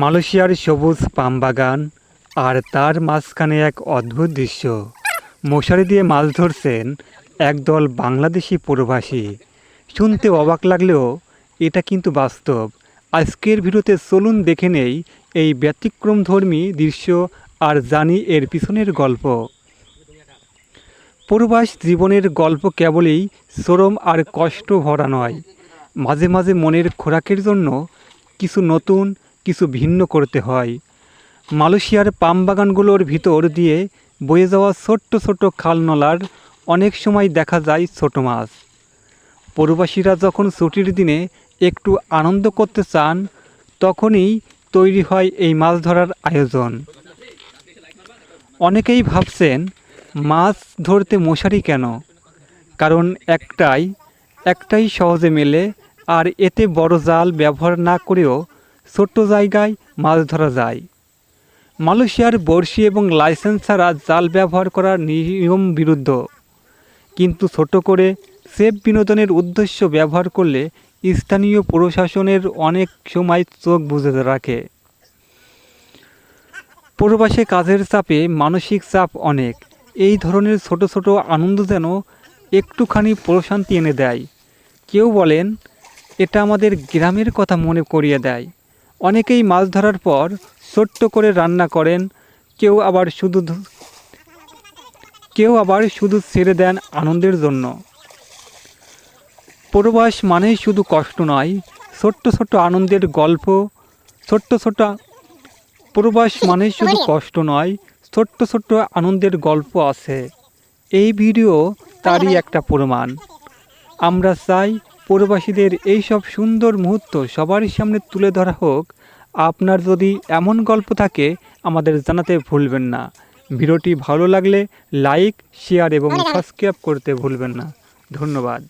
মালয়েশিয়ার সবুজ পাম বাগান আর তার মাঝখানে এক অদ্ভুত দৃশ্য। মশারি দিয়ে মাছ ধরছেন একদল বাংলাদেশি প্রবাসী। শুনতে অবাক লাগলেও এটা কিন্তু বাস্তব। আজকের ভিডিওতে চলুন দেখে নেই এই ব্যতিক্রমধর্মী দৃশ্য আর জানি এর পিছনের গল্প। প্রবাস জীবনের গল্প কেবলই শ্রম আর কষ্ট ভরা নয়। মাঝে মাঝে মনের খোরাকের জন্য কিছু নতুন কিছু ভিন্ন করতে হয়। মালয়েশিয়ার পাম বাগানগুলোর ভিতর দিয়ে বয়ে যাওয়া ছোট্ট ছোট্ট খালনলার অনেক সময় দেখা যায় ছোট মাছ। প্রবাসীরা যখন ছুটির দিনে একটু আনন্দ করতে চান, তখনই তৈরি হয় এই মাছ ধরার আয়োজন। অনেকেই ভাবছেন, মাছ ধরতে মশারি কেন? কারণ একটাই একটাই সহজে মেলে, আর এতে বড় জাল ব্যবহার না করেও ছোট্ট জায়গায় মাছ ধরা যায়। মালয়েশিয়ার বড়শি এবং লাইসেন্স ছাড়া জাল ব্যবহার করার নিয়ম বিরুদ্ধ। কিন্তু ছোট করে সেফ বিনোদনের উদ্দেশ্য ব্যবহার করলে স্থানীয় প্রশাসনের অনেক সময় চোখ বুঝে রাখে। প্রবাসে কাজের চাপে মানসিক চাপ অনেক। এই ধরনের ছোট ছোট আনন্দ যেন একটুখানি প্রশান্তি এনে দেয়। কেউ বলেন, এটা আমাদের গ্রামের কথা মনে করিয়ে দেয়। অনেকেই মাছ ধরার পর ছোট্ট করে রান্না করেন কেউ আবার শুধু কেউ আবার শুধু ছেড়ে দেন আনন্দের জন্য। প্রবাস মানেই শুধু কষ্ট নয় ছোট্ট ছোট্ট আনন্দের গল্প ছোট্ট ছোট্ট প্রবাস মানে শুধু কষ্ট নয় ছোট্ট ছোট্ট আনন্দের গল্প আছে। এই ভিডিও তারই একটা প্রমাণ। আমরা চাই প্রবাসীদের এইসব সুন্দর মুহূর্ত সবারই সামনে তুলে ধরা হোক আপনার যদি এমন গল্প থাকে আমাদের জানাতে ভুলবেন না। ভিডিওটি ভালো লাগলে লাইক শেয়ার এবং সাবস্ক্রাইব করতে ভুলবেন না। ধন্যবাদ।